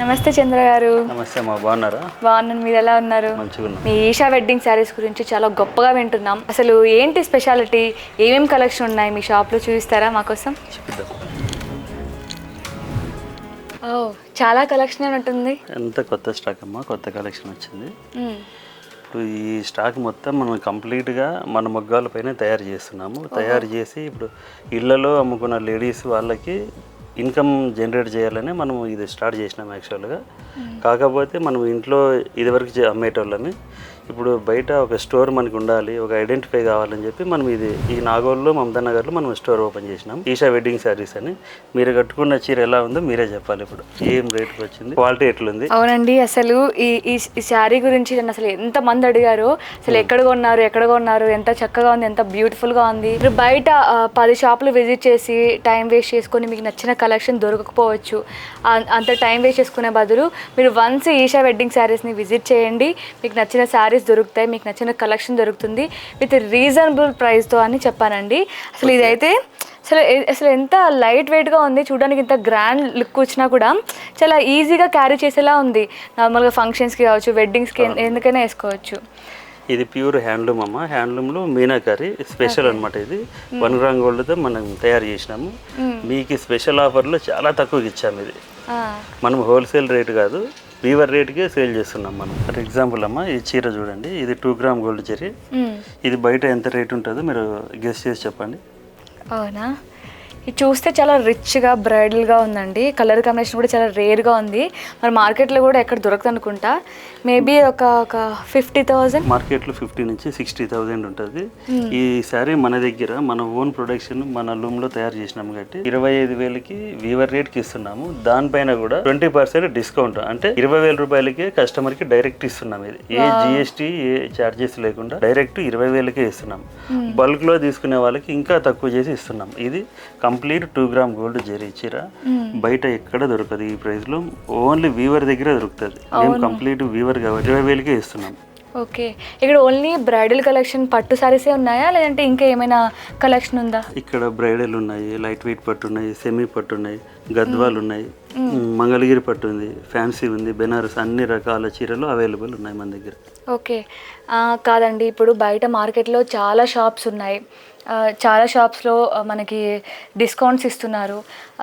నమస్తే చంద్ర గారు. నమస్తే అమ్మా బాగున్నారా? బాగున్నాను మీరు ఎలా ఉన్నారు? మీ ఈషా వెడ్డింగ్ శారీస్ గురించి చాలా గొప్పగా వింటున్నాం. అసలు ఏంటి స్పెషాలిటీ? ఏమేం కలెక్షన్ ఉన్నాయి? మీ షాప్లో చూపిస్తారా మాకోసం ఓ చాలా కలెక్షన్ ఉంటుంది. ఎంత కొత్త స్టాక్ అమ్మా కొత్త కలెక్షన్ వచ్చింది. ఇప్పుడు ఈ స్టాక్ మొత్తం మనం కంప్లీట్గా మన మొగ్గాలపైన తయారు చేస్తున్నాము. తయారు చేసి ఇప్పుడు ఇళ్ళలో అమ్ముకున్న లేడీస్ వాళ్ళకి ఇన్కమ్ జనరేట్ చేయాలని మనం ఇది స్టార్ట్ చేసినాం యాక్చువల్గా. కాకపోతే మనం ఇంట్లో ఇదివరకు అమ్మేటోళ్ళమే. ఇప్పుడు బయట ఒక స్టోర్ మనకు ఉండాలి ఒక ఐడెంటిఫై కావాలని చెప్పి మనం ఇది ఈ నాగోల్లో మమతా నగర్లో మనం స్టోర్ ఓపెన్ చేసినాం. ఈషా వెడ్డింగ్ శారీస్ అని. మీరు కట్టుకున్న చీర ఎలా ఉందో మీరే చెప్పాలి ఇప్పుడు. ఏం రేట్కి వచ్చింది? క్వాలిటీ ఎట్లుంది? అవునండి అసలు ఈ ఈ శారీ గురించి నన్ను అసలు ఎంత మంది అడిగారు అసలు ఎక్కడ కొన్నారు ఎక్కడ కొన్నారు ఎంత చక్కగా ఉంది ఎంత బ్యూటిఫుల్గా ఉంది. మీరు బయట పది షాపులు విజిట్ చేసి టైం వేస్ట్ చేసుకొని మీకు నచ్చిన కలెక్షన్ దొరకకపోవచ్చు. అంత టైం వేస్ట్ చేసుకునే బదులు మీరు వన్స్ ఈషా వెడ్డింగ్ శారీస్ని విజిట్ చేయండి. మీకు నచ్చిన శారీస్ దొరుకుతాయి మీకు నచ్చిన కలెక్షన్ దొరుకుతుంది విత్ రీజనబుల్ ప్రైస్తో అని చెప్పానండి. అసలు ఇదైతే అసలు అసలు ఎంత లైట్ వెయిట్గా ఉంది చూడడానికి ఇంత గ్రాండ్ లుక్ వచ్చినా కూడా చాలా ఈజీగా క్యారీ చేసేలా ఉంది. నార్మల్గా ఫంక్షన్స్కి కావచ్చు వెడ్డింగ్స్కి ఎందుకైనా వేసుకోవచ్చు. ఇది ప్యూర్ హ్యాండ్లూమ్ అమ్మ. హ్యాండ్లూమ్లో మీనాకరి స్పెషల్ అన్నమాట ఇది. వన్ గ్రామ్ గోల్డ్తో మనం తయారు చేసినాము. మీకు స్పెషల్ ఆఫర్లో చాలా తక్కువకి ఇచ్చాము ఇది. మనం హోల్సేల్ రేట్ కాదు. వీవర్ రేట్కే సేల్ చేస్తున్నాం మనం. ఫర్ ఎగ్జాంపుల్ అమ్మ ఈ చీర చూడండి ఇది టూ గ్రామ్ గోల్డ్ చీర. ఇది బయట ఎంత రేట్ ఉంటుందో మీరు గెస్ట్ చేసి చెప్పండి. అవునా? ఇది చూస్తే చాలా రిచ్గా బ్రైడల్గా ఉందండి. కలర్ కాంబినేషన్ కూడా చాలా రేర్గా ఉంది. మరి మార్కెట్లో కూడా ఎక్కడ దొరకదు అనుకుంటా. మేబీ ఒక ఒక ఫిఫ్టీ థౌజండ్ మార్కెట్లో ఫిఫ్టీ నుంచి సిక్స్టీ థౌజండ్ ఉంటుంది. ఈ శారీ మన దగ్గర మన ఓన్ ప్రొడక్షన్ మన లూమ్లో తయారు చేసినాము కాబట్టి ఇరవై ఐదు వేలకి వీవర్ రేట్కి ఇస్తున్నాము. దానిపైన కూడా ట్వంటీ పర్సెంట్ డిస్కౌంట్ అంటే ఇరవై వేల రూపాయలకి కస్టమర్కి డైరెక్ట్ ఇస్తున్నాం ఇది. ఏ జిఎస్టీ ఏ ఛార్జెస్ లేకుండా డైరెక్ట్ ఇరవై వేలకే ఇస్తున్నాం. బల్క్లో తీసుకునే వాళ్ళకి ఇంకా తక్కువ చేసి ఇస్తున్నాం. ఇది complete two gram gold zari చీర. బయట ఎక్కడ దొరకదు ఈ ప్రైస్లో ఓన్లీ వీవర్ దగ్గర దొరుకుతుంది. మేము కంప్లీట్ వీవర్ కాబట్టి ఇరవై వేలకే ఇస్తున్నాం. ఓకే. ఇక్కడ ఓన్లీ బ్రైడల్ కలెక్షన్ పట్టు సారీసే ఉన్నాయా? లేదంటే ఇంకా ఏమైనా కలెక్షన్ ఉందా? ఇక్కడ బ్రైడల్ ఉన్నాయి లైట్ వెయిట్ పట్టు ఉన్నాయి సెమీ పట్టు ఉన్నాయి గద్వాలు ఉన్నాయి. మంగళగిరి పట్టు ఉంది ఫ్యాన్సీ ఉంది బెనారస్ అన్ని రకాల చీరలు అవైలబుల్ ఉన్నాయి మన దగ్గర. ఓకే. కాదండి ఇప్పుడు బయట మార్కెట్లో చాలా షాప్స్ ఉన్నాయి. చాలా షాప్స్లో మనకి డిస్కౌంట్స్ ఇస్తున్నారు.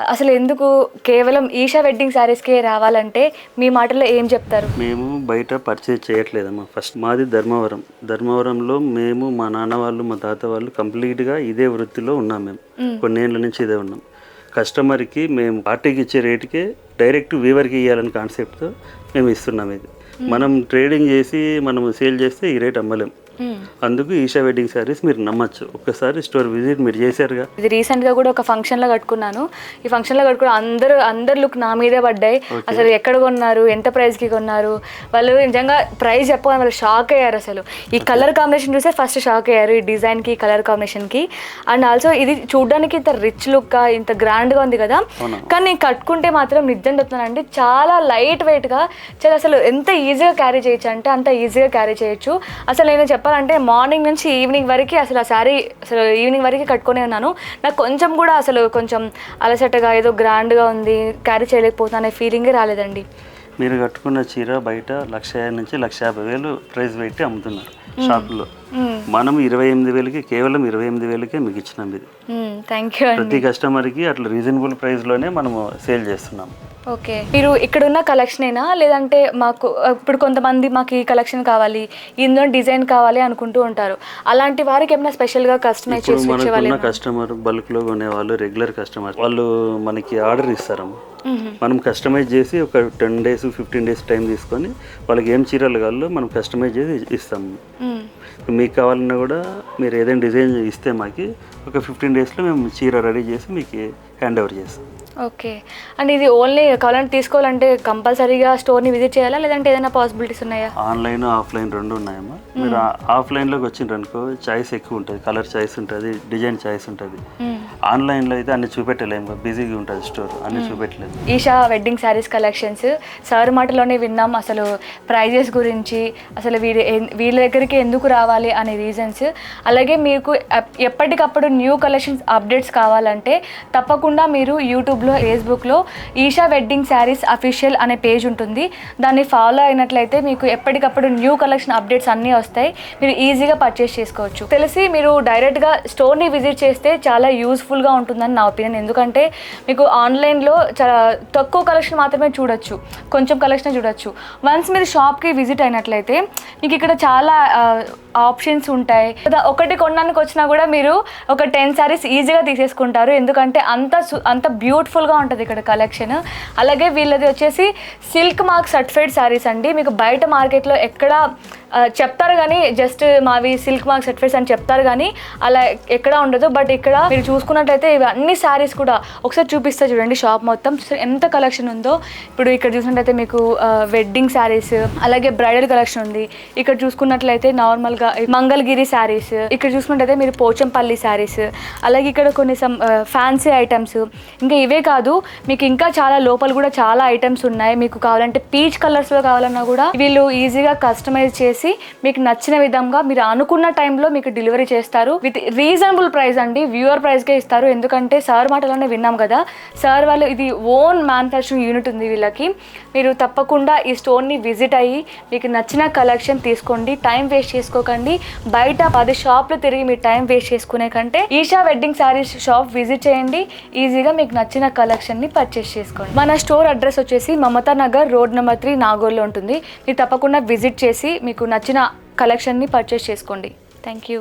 అసలు ఎందుకు కేవలం ఈషా వెడ్డింగ్ శారీస్కే రావాలంటే మీ మాటల్లో ఏం చెప్తారు? మేము బయట పర్చేజ్ చేయట్లేదమ్మా. ఫస్ట్ మాది ధర్మవరం. ధర్మవరంలో మేము మా నాన్న వాళ్ళు మా తాత వాళ్ళు కంప్లీట్గా ఇదే వృత్తిలో ఉన్నాం మేము. కొన్నేళ్ళ నుంచి ఇదే ఉన్నాం. కస్టమర్కి మేము పార్టీకి ఇచ్చే రేటుకే డైరెక్ట్ వీవర్కి ఇవ్వాలని కాన్సెప్ట్తో మేము ఇస్తున్నాం ఇది మనం ట్రేడింగ్ చేసి మనం సేల్ చేస్తే ఈ రేట్ అమ్మలేం మ్మ్. అందుకు ఈషా వెడ్డింగ్ శారీస్ మీరు నమ్మచ్చు. ఒక్కసారి స్టోర్ విజిట్ మీరు చేశారుగా. ఇది రీసెంట్గా కూడా ఒక ఫంక్షన్లో కట్టుకున్నాను. ఈ ఫంక్షన్లో కట్టుకున్న అందరూ అందరు లుక్ నా మీదే పడ్డాయి. అసలు ఎక్కడ కొన్నారు ఎంత ప్రైస్కి కొన్నారు? వాళ్ళు నిజంగా ప్రైస్ చెప్పగానే వాళ్ళు షాక్ అయ్యారు అసలు. ఈ కలర్ కాంబినేషన్ చూస్తే ఫస్ట్ షాక్ అయ్యారు ఈ డిజైన్కి కలర్ కాంబినేషన్కి అండ్ ఆల్సో ఇది చూడడానికి ఇంత రిచ్ లుక్గా ఇంత గ్రాండ్గా ఉంది కదా. కానీ కట్టుకుంటే మాత్రం నిజం చెప్తున్నానండి చాలా లైట్ వెయిట్గా చాలా అసలు ఎంత ఈజీగా క్యారీ చేయొచ్చు అంటే అంత ఈజీగా క్యారీ చేయొచ్చు. అసలు నేను చెప్పాలంటే మార్నింగ్ నుంచి ఈవినింగ్ వరకు అసలు ఆ శారీ అసలు ఈవినింగ్ వరకు కట్టుకొని ఉన్నాను. నాకు కొంచెం కూడా అసలు కొంచెం అలసటగా ఏదో గ్రాండ్గా ఉంది క్యారీ చేయలేకపోతున్నా అనే ఫీలింగే రాలేదండి. మీరు కట్టుకున్న చీర బయట లక్ష నుంచి లక్ష యాభై వేలు ప్రైస్ పెట్టి అమ్ముతున్నారు షాపులో. మనం ఇరవై ఎనిమిది వేలకి కేవలం ఇరవై ఎనిమిది వేలకే మీకు ఇచ్చినాం ఇది. థ్యాంక్ యూ ప్రతి కస్టమర్కి అట్లా రీజనబుల్ ప్రైస్లోనే మనము సేల్ చేస్తున్నాం. ఓకే. మీరు ఇక్కడ ఉన్న కలెక్షనేనా? లేదంటే మాకు ఇప్పుడు కొంతమంది మాకు ఈ కలెక్షన్ కావాలి ఇందులో డిజైన్ కావాలి అనుకుంటూ ఉంటారు. అలాంటి వారికి ఏమైనా స్పెషల్గా కస్టమైజ్ ఇప్పుడు చేసి ఇచ్చే వాళ్ళు మనకున్న కస్టమర్ బల్క్లో కొనేవాళ్ళు రెగ్యులర్ కస్టమర్ వాళ్ళు మనకి ఆర్డర్ ఇస్తారమ్మ. మనం కస్టమైజ్ చేసి ఒక ten days fifteen days time తీసుకొని వాళ్ళకి ఏం చీరలు కావాలో మనం కస్టమైజ్ చేసి ఇస్తాము మీకు కావాలన్నా కూడా మీరు ఏదైనా డిజైన్ ఇస్తే మాకి ఒక ఫిఫ్టీన్ డేస్లో మేము చీర రెడీ చేసి మీకు హ్యాండ్ ఓవర్ చేస్తాం. ఓకే. అండ్ ఇది ఓన్లీ కావాలంటే తీసుకోవాలంటే కంపల్సరీగా స్టోర్ని విజిట్ చేయాలా? లేదంటే ఏదైనా పాసిబిలిటీస్ ఉన్నాయా? ఆన్లైన్ ఆఫ్లైన్ రెండు ఉన్నాయమ్మా. మీరు ఆఫ్లైన్లోకి వచ్చిండ్రు అనుకో చాయిస్ ఎక్కువ ఉంటుంది. కలర్ చాయిస్ ఉంటుంది డిజైన్ చాయిస్ ఉంటుంది. ఆన్లైన్లో అయితే అన్ని చూపెట్టలేము బిజీగా ఉంటుంది స్టోర్ అన్ని చూపెట్టలేదు. Esha wedding saris collections. Sir మాటలోనే విన్నాం అసలు ప్రైజెస్ గురించి అసలు ఎన్- వీళ్ళ దగ్గరికి ఎందుకు రావాలి అనే రీజన్స్. అలాగే మీకు ఎప్- ఎప్పటికప్పుడు న్యూ కలెక్షన్స్ అప్డేట్స్ కావాలంటే తప్పకుండా మీరు యూట్యూబ్లో ఫేస్బుక్లో ఈషా వెడ్డింగ్ శారీస్ అఫీషియల్ అనే పేజ్ ఉంటుంది. దాన్ని ఫాలో అయినట్లయితే మీకు ఎప్పటికప్పుడు న్యూ కలెక్షన్ అప్డేట్స్ అన్నీ వస్తాయి. మీరు ఈజీగా పర్చేస్ చేసుకోవచ్చు. తెలిసి మీరు డైరెక్ట్గా స్టోర్ని విజిట్ చేస్తే చాలా యూస్ఫుల్గా ఉంటుందని నా ఒపీనియన్. ఎందుకంటే మీకు ఆన్లైన్లో చాలా తక్కువ కలెక్షన్ మాత్రమే చూడొచ్చు. కొంచెం కలెక్షన్ చూడొచ్చు. వన్స్ మీరు షాప్కి విజిట్ అయినట్లయితే మీకు ఇక్కడ చాలా ఆప్షన్స్ ఉంటాయి. ఒకటి కొనడానికి వచ్చినా కూడా మీరు ఒక టెన్ శారీస్ ఈజీగా తీసేసుకుంటారు. ఎందుకంటే అంత అంత బ్యూటిఫుల్గా ఉంటుంది ఇక్కడ కలెక్షన్. అలాగే వీళ్ళది వచ్చేసి సిల్క్ మార్క్ సర్టిఫైడ్ శారీస్ అండి. మీకు బయట మార్కెట్లో ఎక్కడ చెప్తారు కానీ జస్ట్ మావి సిల్క్ మార్క్ సర్టిఫైడ్స్ అని చెప్తారు కానీ అలా ఎక్కడ ఉండదు. బట్ ఇక్కడ మీరు చూసుకున్నట్లయితే ఇవి అన్ని శారీస్ కూడా ఒకసారి చూపిస్తా చూడండి షాప్ మొత్తం. సో ఎంత కలెక్షన్ ఉందో. ఇప్పుడు ఇక్కడ చూసినట్లయితే మీకు వెడ్డింగ్ శారీస్ అలాగే బ్రైడల్ కలెక్షన్ ఉంది. ఇక్కడ చూసుకున్నట్లయితే నార్మల్గా మంగళగిరి శారీస్ ఇక్కడ చూసుకున్నట్లయితే మీరు పోచంపల్లి శారీస్ అలాగే ఇక్కడ కొన్ని సమ్ ఫ్యాన్సీ ఐటమ్స్ ఇంకా ఇవే కాదు మీకు ఇంకా చాలా లోపల కూడా చాలా ఐటమ్స్ ఉన్నాయి. మీకు కావాలంటే పీచ్ కలర్స్లో కావాలన్నా కూడా వీళ్ళు ఈజీగా కస్టమైజ్ చేసి చేసి మీకు నచ్చిన విధంగా మీరు అనుకున్న టైంలో మీకు డెలివరీ చేస్తారు. విత్ రీజనబుల్ ప్రైస్ అండి. వ్యూవర్ ప్రైస్కే ఇస్తారు. ఎందుకంటే సార్ మాటలోనే విన్నాం కదా. సార్ వాళ్ళు ఇది ఓన్ మ్యానుఫ్యాక్చరింగ్ యూనిట్ ఉంది వీళ్ళకి. మీరు తప్పకుండా ఈ స్టోర్ని విజిట్ అయ్యి మీకు నచ్చిన కలెక్షన్ తీసుకోండి. టైం వేస్ట్ చేసుకోకండి. బయట పది షాప్లు తిరిగి మీరు టైం వేస్ట్ చేసుకునే కంటే Esha wedding saris shop visit చేయండి. ఈజీగా మీకు నచ్చిన కలెక్షన్ని పర్చేస్ చేసుకోండి. మన స్టోర్ అడ్రస్ వచ్చేసి Mamata Nagar road number three నాగోల్లో ఉంటుంది. మీరు తప్పకుండా విజిట్ చేసి మీకు నచ్చిన కలెక్షన్ని పర్చేస్ చేసుకోండి. Thank you